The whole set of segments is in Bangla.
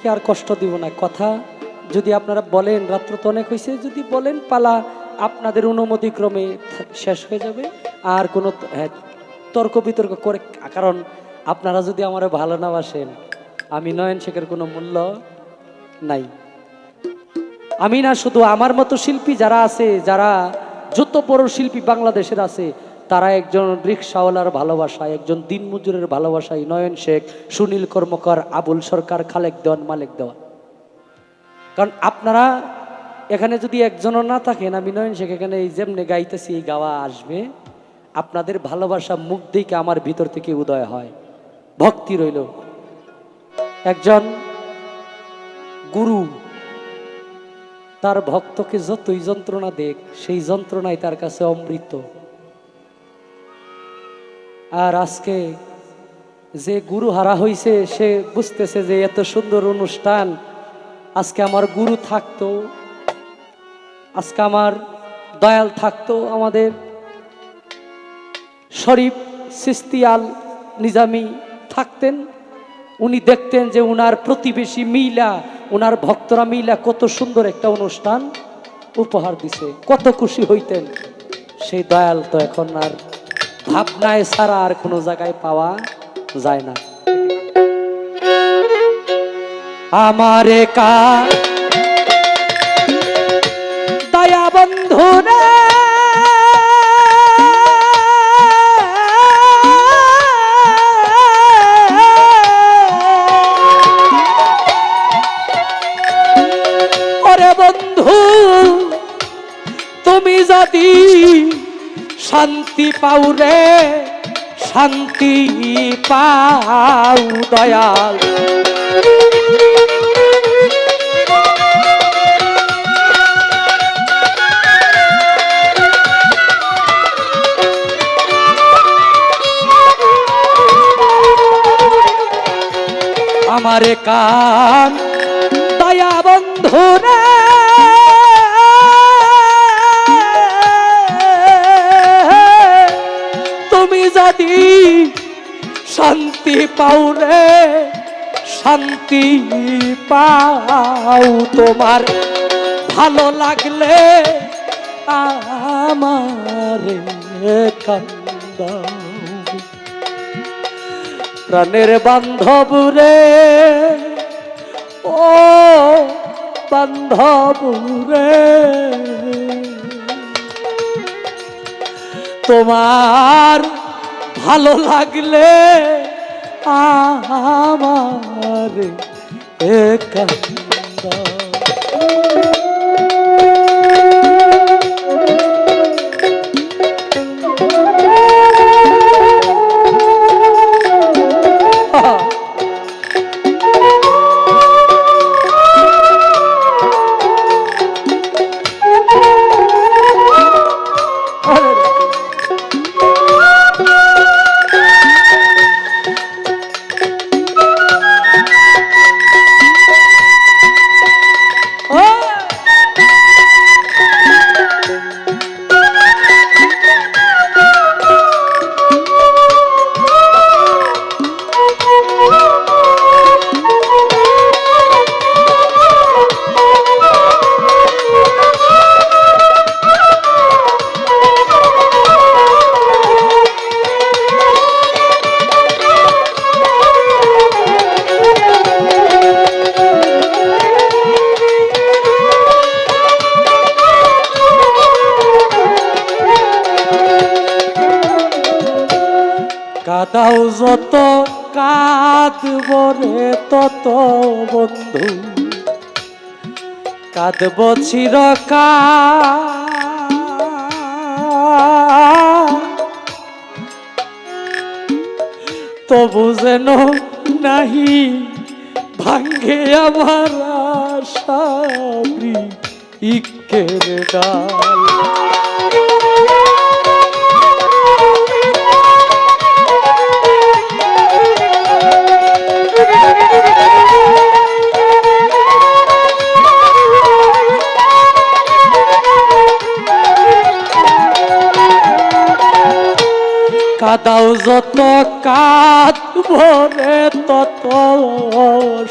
কি আর কষ্ট দিব না। কথা যদি আপনারা বলেন রাত্র তো অনেক হয়েছে যদি বলেন পালা আপনাদের অনুমতিক্রমে থা- শেষ হয়ে যাবে। আর কোনো হ্যাঁ, তর্ক বিতর্ক করে কারণ আপনারা যদি আমার ভালো না বাসেন আমি নয়ন শেখের কোনো মূল্য নাই। আমি না শুধু আমার মতো শিল্পী যারা আছে যারা যত বড় শিল্পী বাংলাদেশের আছে তারা একজন রিক্সাওয়ালার ভালোবাসায় একজন দিনমজুরের ভালোবাসায় নয়ন শেখ, সুনীল কর্মকার, আবুল সরকার, খালেক দেওয়ান, মালিক দেওয়ান। কারণ আপনারা এখানে যদি একজনও না থাকেন, আমি নয়ন শেখ এখানে এই যেমনে গাইতেছি, এই গাওয়া আসবে, আপনাদের ভালোবাসা মুখ দিকে আমার ভিতর থেকে উদয় হয়। ভক্তি রইল। একজন গুরু, তার ভক্তকে যতই যন্ত্রণা দেখ, সেই যন্ত্রণাই তার কাছে অমৃত। আর আজকে যে গুরু হারা হইছে, সে বুঝতেছে যে এত সুন্দর অনুষ্ঠান। আজকে আমার গুরু থাকতো, আজকে আমার দয়াল থাকতো আমাদের শরীফ সিস্তিয়াল নিজামি থাকতেন। উনি দেখতেন যে উনার প্রতিবেশী মিলা, উনার ভক্তরা মিলা কত সুন্দর একটা অনুষ্ঠান উপহার দিছে, কত খুশি হইতেন। সেই দয়াল তো এখন আর ভাবনায় ছাড়া আর কোনো জায়গায় পাওয়া যায় না। আমার কা দয়া বন্ধু রে? বন্ধু, তুমি যদি শান্তি পাও রে শান্তি পাও দয়াল। আমারে কান দয়া বন্ধু যদি শান্তি পাও রে, শান্তি পাও তোমার। ভালো লাগলে আমার প্রাণের বান্ধব রে, ও বান্ধব রে। তোমার ভালো লাগলে আমার একান্দা বন্ধু কাঁদব চিরকা। তবু যেন নাহি ভাঙ্গে আমার আশাবরি ইকের ডাল। কাদাও যত কাঁদ ভরে তত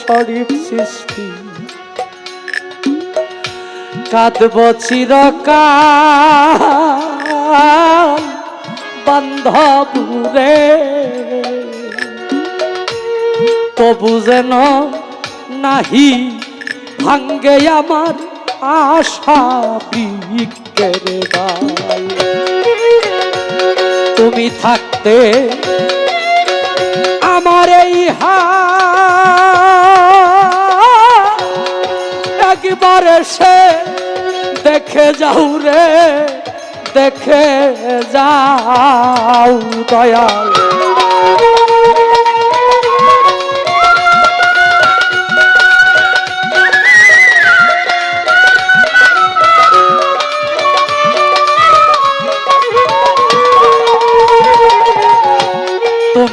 শরীফ সৃষ্টি। কাঁদব চিরকাল বান্ধবুরে। তবু যেন নাহি ভাঙ্গে আমার আশা বৃক্ষের ডাল তুমি থাকতে আমার এই একবার সে দেখে যাও রে দেখে যাও দয়াল।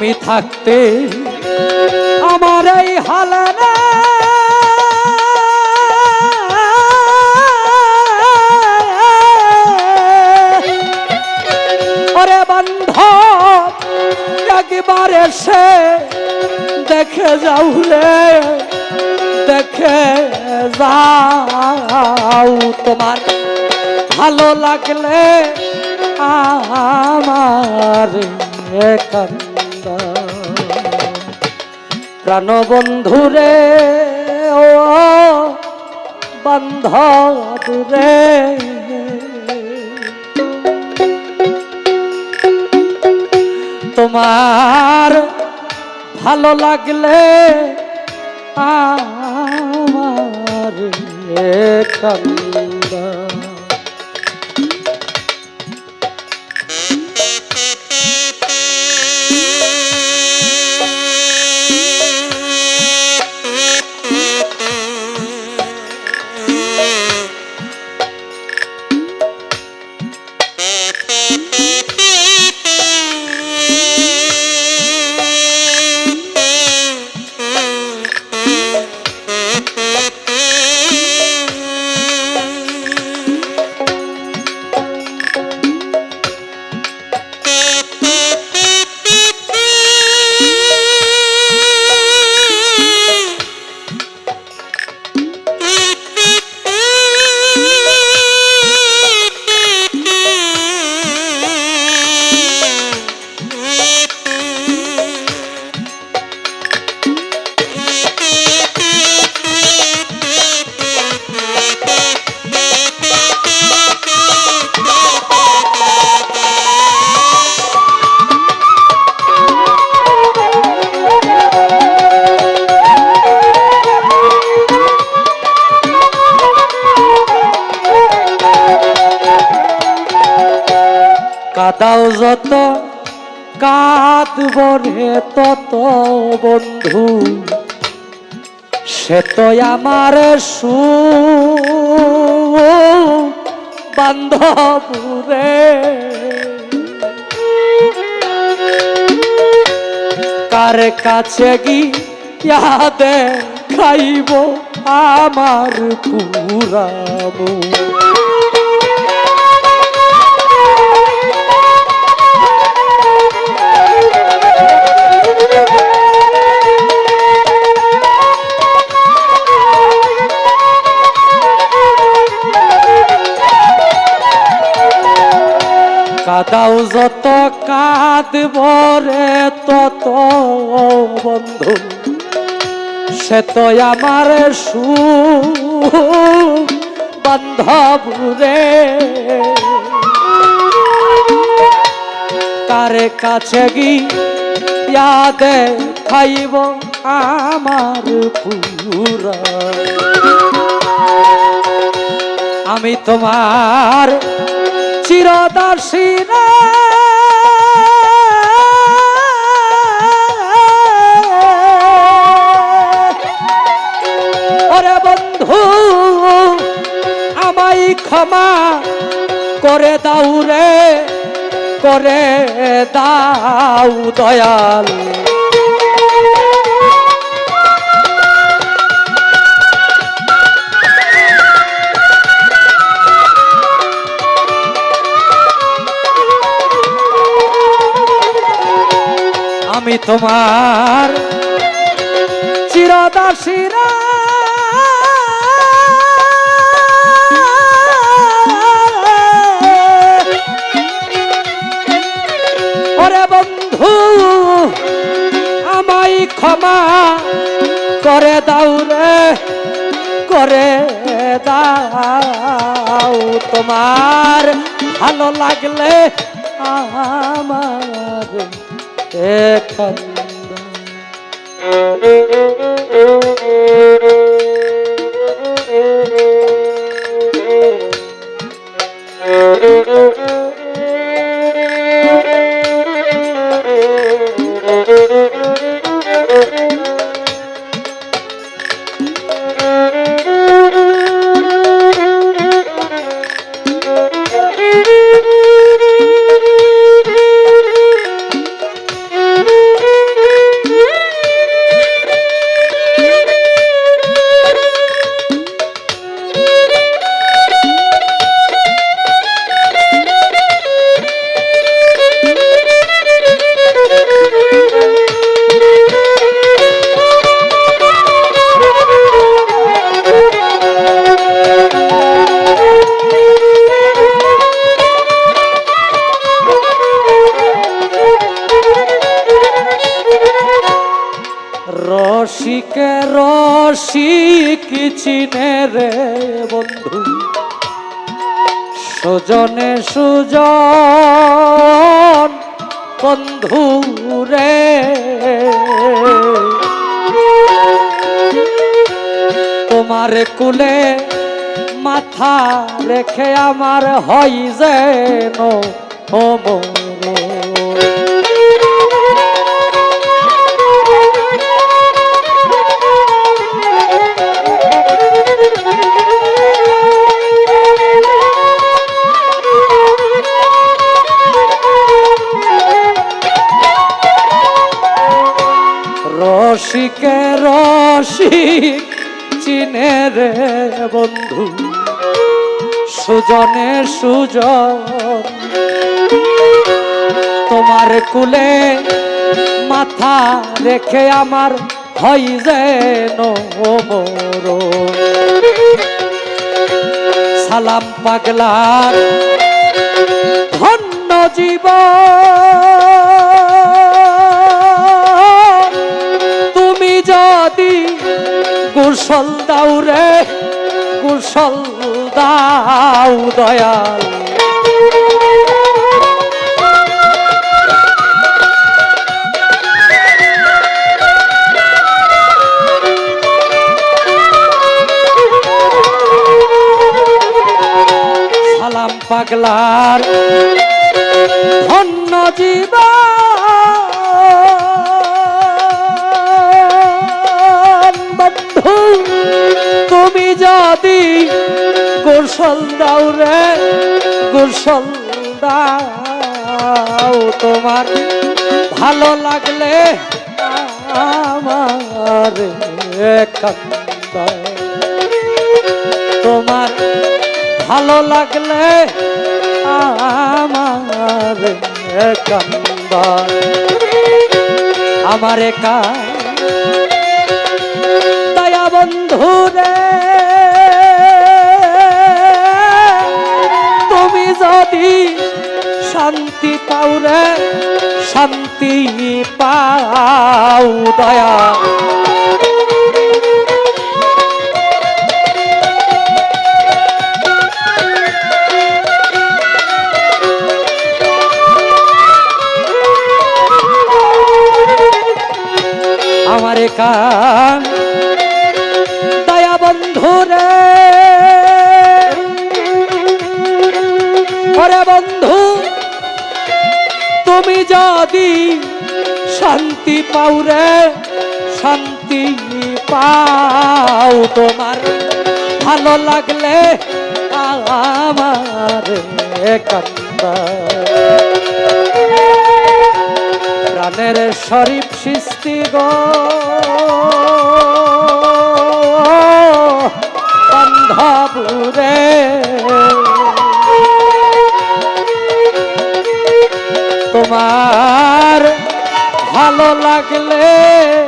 তুমি থাকতে আমার এই হালে ওরে বান্ধব একবার এসে দেখে যাও রে, দেখে যাও তোমার। ভালো লাগলে আমার কান্দা প্রাণবন্ধুরে ও বান্ধবরে তোমার ভালো লাগলে আমার কান্দা কাদাও যত, কাঁদব রে তত বন্ধু। সে তো আমার সু বান্ধব রে কার কাছে গিয়া খাইব আমার পুরাবো? কাদাও যত কাঁদব রে তত বন্ধু। সে তো আমার সু বান্ধব রে কারে কাছে গিয়াদে খাইব আমার পুরা। আমি তোমার চিরদাসী রে। ওরে বন্ধু আমায় ক্ষমা করে দাও রে করে দাও দয়াল। আমি তোমার চির দাসীরা ওরে বন্ধু ক্ষমা করে দাও রে, করে দাও। তোমার ভালো লাগলে আমার এখান রসিক চিনে রে বন্ধু। সুজনে সুজন বন্ধু রে। তোমার কুলে মাথা রেখে আমার হয় যেন ও রসিকে, রসিক চিনে রে বন্ধু। সুজনে সুজন, তোমার কুলে মাথা রেখে আমার হয় মোর সালাম পাগলার ধন্য জীবন। কুশল দাও রে কুশল দাও দয়াল। সালাম পাগলার ধন্য জীবন। গোসল দাও রে, গোসল দাও তোমার ভালো লাগলে আমার তোমার ভালো লাগলে আমার আমার একা দয়া বন্ধু রে রে শান্তি পাও দয়া। আমার কান তুমি যদি শান্তি পাও রে, শান্তি পাও তোমার। ভালো লাগলে আমার প্রাণের শরীফ সৃষ্টি গো। লাগলে